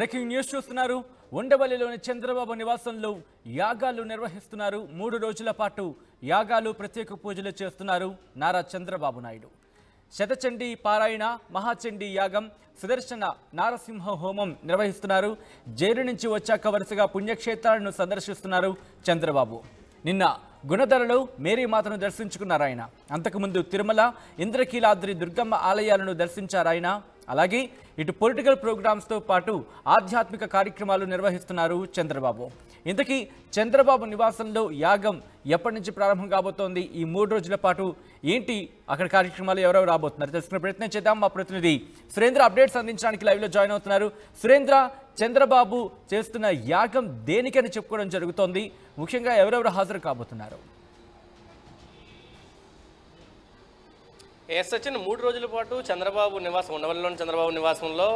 Breaking news చూస్తున్నారు. ఉండవల్లిలోని చంద్రబాబు నివాసంలో యాగాలు నిర్వహిస్తున్నారు. మూడు రోజుల పాటు యాగాలు ప్రత్యేక పూజలు చేస్తున్నారు నారా చంద్రబాబు నాయుడు. శతచండీ పారాయణ మహాచండీ యాగం సుదర్శన నారసింహ హోమం నిర్వహిస్తున్నారు. జైలు నుంచి వచ్చాక వరుసగా పుణ్యక్షేత్రాలను సందర్శిస్తున్నారు చంద్రబాబు. నిన్న గుణధరలు మేరీమాతను దర్శించుకున్నారు ఆయన. అంతకుముందు తిరుమల ఇంద్రకీలాద్రి దుర్గమ్మ ఆలయాలను దర్శించారు ఆయన. అలాగే ఇటు పొలిటికల్ ప్రోగ్రామ్స్తో పాటు ఆధ్యాత్మిక కార్యక్రమాలు నిర్వహిస్తున్నారు చంద్రబాబు. ఇంతకీ చంద్రబాబు నివాసంలో యాగం ఎప్పటి నుంచి ప్రారంభం కాబోతోంది? ఈ మూడు రోజుల పాటు ఏంటి అక్కడ కార్యక్రమాలు ఎవరెవరు రాబోతున్నారు? తెలుసుకునే ప్రయత్నం చేద్దాం. మా ప్రతినిధి సురేంద్ర అప్డేట్స్ అందించడానికి లైవ్లో జాయిన్ అవుతున్నారు. సురేంద్ర చంద్రబాబు చేస్తున్న యాగం దేనికని చెప్పుకోవడం జరుగుతోంది? ముఖ్యంగా ఎవరెవరు హాజరు కాబోతున్నారు? ఎస్ సచిన్ మూడు రోజుల పాటు చంద్రబాబు నివాసం ఉండవల్లిలోని చంద్రబాబు నివాసంలో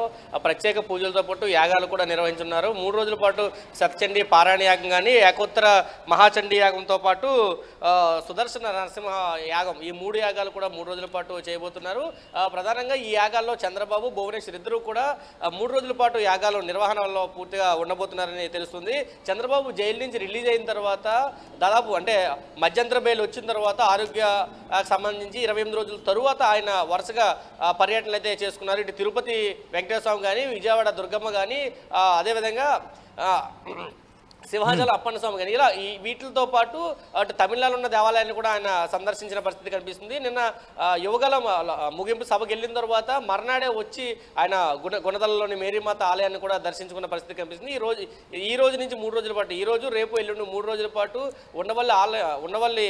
ప్రత్యేక పూజలతో పాటు యాగాలు కూడా నిర్వహించున్నారు. మూడు రోజుల పాటు సత్చండి పారాయణ యాగం కానీ ఏకోత్తర మహాచండీ యాగంతో పాటు సుదర్శన నరసింహ యాగం ఈ మూడు యాగాలు కూడా మూడు రోజుల పాటు చేయబోతున్నారు. ప్రధానంగా ఈ యాగాల్లో చంద్రబాబు భువనేశ్వర్ ఇద్దరు కూడా మూడు రోజుల పాటు యాగాలు నిర్వహణలో పూర్తిగా ఉండబోతున్నారని తెలుస్తుంది. చంద్రబాబు జైలు నుంచి రిలీజ్ అయిన తర్వాత దాదాపు అంటే మధ్యంతర బెయిల్ వచ్చిన తర్వాత ఆరోగ్య సంబంధించి ఇరవై ఎనిమిది రోజుల తరువాత తరువాత ఆయన వరుసగా పర్యటనలు అయితే చేసుకున్నారు. ఇటు తిరుపతి వెంకటేశ్వరం కానీ విజయవాడ దుర్గమ్మ కానీ అదేవిధంగా సింహాచలం అప్పన్న స్వామి కానీ ఇలా ఈ వీటితో పాటు అటు తమిళనాడులో ఉన్న దేవాలయాన్ని కూడా ఆయన సందర్శించిన పరిస్థితి కనిపిస్తుంది. నిన్న యువగల ముగింపు సభకి వెళ్ళిన తర్వాత మర్నాడే వచ్చి ఆయన గుణ గుణదలలోని మేరీమాత ఆలయాన్ని కూడా దర్శించుకున్న పరిస్థితి కనిపిస్తుంది. ఈ రోజు ఈ రోజు నుంచి మూడు రోజుల పాటు ఈ రోజు రేపు ఎల్లుండి మూడు రోజుల పాటు ఉండవల్లి ఆలయ ఉండవల్లి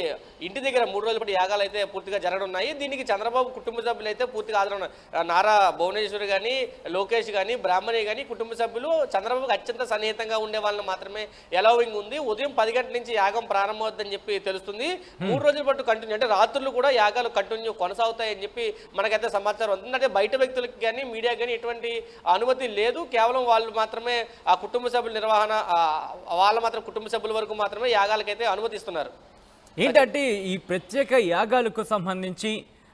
ఇంటి దగ్గర మూడు రోజుల పాటు యాగాలు అయితే పూర్తిగా జరగనున్నాయి. దీనికి చంద్రబాబు కుటుంబ సభ్యులు అయితే పూర్తిగా ఆదరణ నారా భువనేశ్వరి కానీ లోకేష్ కానీ బ్రాహ్మణి కానీ కుటుంబ సభ్యులు చంద్రబాబుకి అత్యంత సన్నిహితంగా ఉండే వాళ్ళని మాత్రమే ఎలవింగ్ ఉంది. ఉదయం పది గంటల నుంచి యాగం ప్రారంభమవుతుందని చెప్పి తెలుస్తుంది. మూడు రోజుల పాటు కంటిన్యూ అంటే రాత్రులు కూడా యాగాలు కంటిన్యూ కొనసాగుతాయని చెప్పి మనకైతే సమాచారం ఉంది అంటే బయట వ్యక్తులకి కానీ మీడియా కానీ ఎటువంటి అనుమతి లేదు. కేవలం వాళ్ళు మాత్రమే ఆ కుటుంబ సభ్యుల నిర్వహణ వాళ్ళ మాత్రం కుటుంబ సభ్యుల వరకు మాత్రమే యాగాలకైతే అనుమతిస్తున్నారు. ఏంటంటే ఈ ప్రత్యేక యాగాలకు సంబంధించి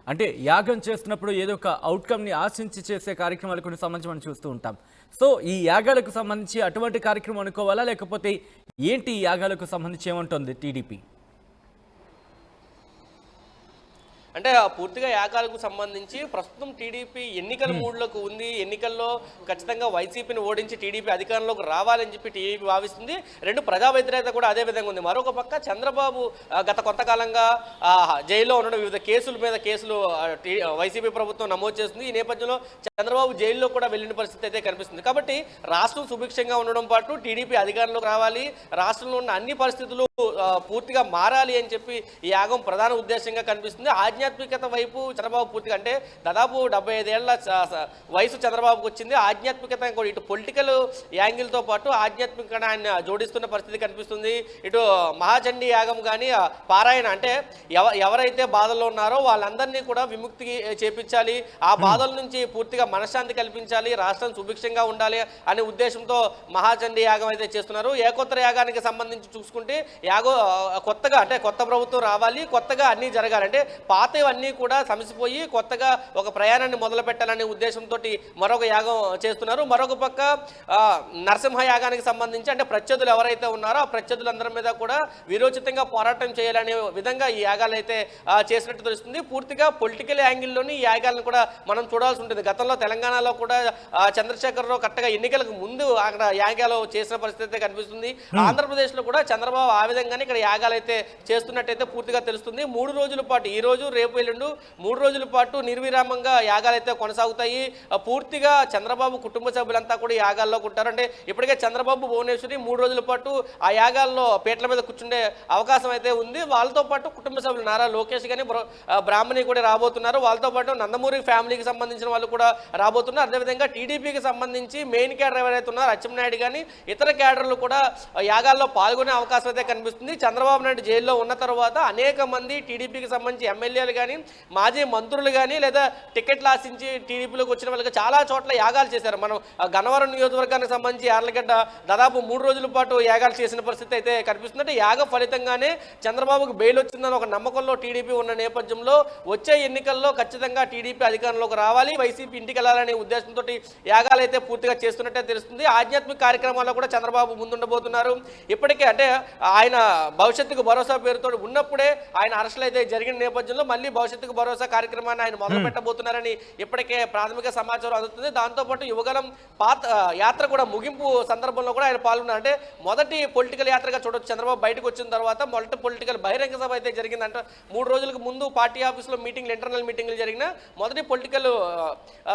అంటే యాగం చేస్తున్నప్పుడు ఏదో ఒక అవుట్కమ్ని ఆశించి చేసే కార్యక్రమాలు కొన్ని సంబంధించి మనం చూస్తూ ఉంటాం. సో ఈ యాగాలకు సంబంధించి అటువంటి కార్యక్రమం అనుకోవాలా? లేకపోతే ఏంటి ఈ యాగాలకు సంబంధించి ఏమంటుంది టీడీపీ? అంటే పూర్తిగా యాగాలకు సంబంధించి ప్రస్తుతం టీడీపీ ఎన్నికల మూడ్లోకి ఉంది. ఎన్నికల్లో ఖచ్చితంగా వైసీపీని ఓడించి టీడీపీ అధికారంలోకి రావాలని చెప్పి టీడీపీ భావిస్తుంది. రెండు ప్రజా వ్యతిరేకత కూడా అదే విధంగా ఉంది. మరొక పక్క చంద్రబాబు గత కొంతకాలంగా జైల్లో ఉండడం వివిధ కేసుల మీద కేసులు వైసీపీ ప్రభుత్వం నమోదు చేస్తుంది. ఈ నేపథ్యంలో చంద్రబాబు జైల్లో కూడా వెళ్ళిన పరిస్థితి అయితే కనిపిస్తుంది. కాబట్టి రాష్ట్రం సుభిక్షంగా ఉండడం పాటు టీడీపీ అధికారంలోకి రావాలి రాష్ట్రంలో ఉన్న అన్ని పరిస్థితులు పూర్తిగా మారాలి అని చెప్పి ఈ యాగం ప్రధాన ఉద్దేశంగా కనిపిస్తుంది. ఆధ్యాత్మికత వైపు చంద్రబాబు పూర్తిగా అంటే దాదాపు డెబ్బై ఐదేళ్ళ వయసు చంద్రబాబుకు వచ్చింది. ఆధ్యాత్మికత కూడా ఇటు పొలిటికల్ యాంగిల్తో పాటు ఆధ్యాత్మికత ఆయన జోడిస్తున్న పరిస్థితి కనిపిస్తుంది. ఇటు మహాచండీ యాగం కానీ పారాయణ అంటే ఎవ ఎవరైతే బాధల్లో ఉన్నారో వాళ్ళందరినీ కూడా విముక్తి చేపించాలి. ఆ బాధల నుంచి పూర్తిగా మనశ్శాంతి కల్పించాలి రాష్ట్రం సుభిక్షంగా ఉండాలి అనే ఉద్దేశంతో మహాచండీ యాగం అయితే చేస్తున్నారు. ఏకోత్తర యాగానికి సంబంధించి చూసుకుంటే యాగో కొత్తగా అంటే కొత్త ప్రభుత్వం రావాలి కొత్తగా అన్నీ జరగాలి. అంటే పాతవన్నీ కూడా సమసిపోయి కొత్తగా ఒక ప్రయాణాన్ని మొదలు పెట్టాలనే ఉద్దేశంతో మరొక యాగం చేస్తున్నారు. మరొక పక్క నరసింహ యాగానికి సంబంధించి అంటే ప్రత్యర్థులు ఎవరైతే ఉన్నారో ఆ ప్రత్యర్థులందరి మీద కూడా విరోచితంగా పోరాటం చేయాలనే విధంగా ఈ యాగాలు అయితే చేసినట్టు తెలుస్తుంది. పూర్తిగా పొలిటికల్ యాంగిల్లోని ఈ యాగాలను కూడా మనం చూడాల్సి ఉంటుంది. గతంలో తెలంగాణలో కూడా చంద్రశేఖరరావు కరెక్ట్గా ఎన్నికలకు ముందు అక్కడ యాగాలు చేసిన పరిస్థితి అయితే కనిపిస్తుంది. ఆంధ్రప్రదేశ్లో కూడా చంద్రబాబు ఆ విధంగానే ఇక్కడ యాగాలు అయితే చేస్తున్నట్టయితే పూర్తిగా తెలుస్తుంది. మూడు రోజుల పాటు ఈ రోజు రేపు ఎల్లుండు మూడు రోజుల పాటు నిర్విరామంగా యాగాలు అయితే కొనసాగుతాయి. పూర్తిగా చంద్రబాబు కుటుంబ సభ్యులంతా కూడా యాగాల్లో ఉంటారు అంటే ఇప్పటికే చంద్రబాబు భువనేశ్వరి మూడు రోజుల పాటు ఆ యాగాల్లో పీటల మీద కూర్చుండే అవకాశం అయితే ఉంది. వాళ్ళతో పాటు కుటుంబ సభ్యులు నారా లోకేష్ కానీ బ్రాహ్మణి కూడా రాబోతున్నారు. వాళ్ళతో పాటు నందమూరి ఫ్యామిలీకి సంబంధించిన వాళ్ళు కూడా రాబోతున్నారు. అదేవిధంగా టీడీపీకి సంబంధించి మెయిన్ క్యాడర్ ఎవరైతే ఉన్నారో అచ్చెన్నాయుడు కానీ ఇతర క్యాడర్లు కూడా యాగాల్లో పాల్గొనే అవకాశం అయితే కనిపిస్తుంది. చంద్రబాబు నాయుడు జైల్లో ఉన్న తర్వాత అనేక మంది టీడీపీకి సంబంధించి ఎమ్మెల్యేలు కానీ మాజీ మంత్రులు కానీ లేదా టికెట్లు ఆశించి టీడీపీలోకి వచ్చిన వాళ్ళకి చాలా చోట్ల యాగాలు చేశారు. మనం ఆ గన్నవరం నియోజకవర్గానికి సంబంధించి యార్లగడ్డ దాదాపు మూడు రోజుల పాటు యాగాలు చేసిన పరిస్థితి అయితే కనిపిస్తుంది. యాగ ఫలితంగానే చంద్రబాబుకు బెయిల్ వచ్చిందని ఒక నమ్మకంలో టీడీపీ ఉన్న నేపథ్యంలో వచ్చే ఎన్నికల్లో ఖచ్చితంగా టీడీపీ అధికారంలోకి రావాలి. వైసీపీ ఇంటికి వెళ్ళాలనే ఉద్దేశంతో యాగాలు అయితే పూర్తిగా చేస్తున్నట్టే తెలుస్తుంది. ఆధ్యాత్మిక కార్యక్రమాల్లో కూడా చంద్రబాబు ముందుండబోతున్నారు. ఇప్పటికే అంటే ఆయన భవిష్యత్తుకు భరోసా పేరుతో ఉన్నప్పుడే ఆయన అరెస్టులు అయితే జరిగిన నేపథ్యంలో మళ్ళీ భవిష్యత్తుకు భరోసా కార్యక్రమాన్ని ఆయన మొదలు పెట్టబోతున్నారని ఇప్పటికే ప్రాథమిక సమాచారం అందుతుంది. దాంతోపాటు యువగలం పాత యాత్ర కూడా ముగింపు సందర్భంలో కూడా ఆయన పాల్గొన్నారు. అంటే మొదటి పొలిటికల్ యాత్రగా చూడొచ్చు. చంద్రబాబు బయటకు వచ్చిన తర్వాత మొదటి పొలిటికల్ బహిరంగ సభ అయితే జరిగిందంట మూడు రోజులకు ముందు పార్టీ ఆఫీస్లో మీటింగ్లు ఇంటర్నల్ మీటింగ్లు జరిగిన మొదటి పొలిటికల్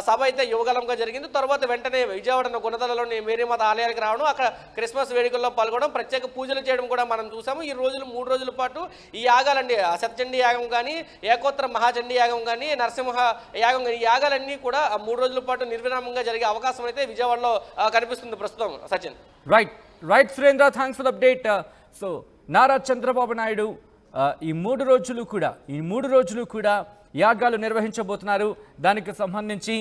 సభ అయితే యువగలంగా జరిగింది. తర్వాత వెంటనే విజయవాడ గుణదలలోని మేరీమాత ఆలయానికి రావడం అక్కడ క్రిస్మస్ వేడుకల్లో పాల్గొనడం ప్రత్యేక పూజలు చేయడం కూడా మనం చూసాము. ఈ రోజులు మూడు రోజుల పాటు ఈ యాగాలండి సత్యండి యాగం కానీ ఏకోత్తర మహాచండీ యాగం కానీ నరసింహ యాగం కానీ ఈ యాగాలన్నీ కూడా మూడు రోజుల పాటు నిర్విరామంగా జరిగే అవకాశం అయితే విజయవాడలో కనిపిస్తుంది ప్రస్తుతం Sachin. Right right Surendra thanks for update so Nara Chandrababu Naidu uh, ఈ మూడు రోజులు కూడా ఈ మూడు రోజులు కూడా యాగాలు నిర్వహించబోతున్నారు. దానికి సంబంధించి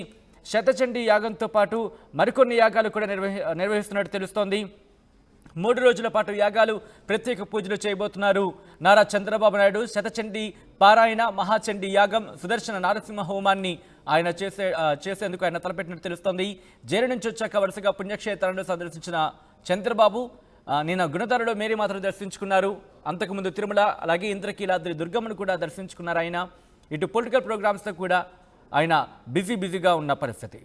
శతచండీ యాగంతో పాటు మరికొన్ని యాగాలు కూడా నిర్వహి నిర్వహిస్తున్నట్టు తెలుస్తోంది. మూడు రోజుల పాటు యాగాలు ప్రత్యేక పూజలు చేయబోతున్నారు. నారా చంద్రబాబు నాయుడు శతచండీ పారాయణ మహాచండీ యాగం సుదర్శన నారసింహ హోమాన్ని ఆయన చేసే చేసేందుకు ఆయన తలపెట్టినట్టు తెలుస్తోంది. జైలు నుంచి వచ్చాక వరుసగా పుణ్యక్షేత్రాలను సందర్శించిన చంద్రబాబు నిన్న గుణదరలో మేరీ మాత్రం దర్శించుకున్నారు. అంతకుముందు తిరుమల అలాగే ఇంద్రకీలాద్రి దుర్గమ్మను కూడా దర్శించుకున్నారు ఆయన. ఇటు పొలిటికల్ ప్రోగ్రామ్స్తో కూడా ఆయన బిజీ బిజీగా ఉన్న పరిస్థితి.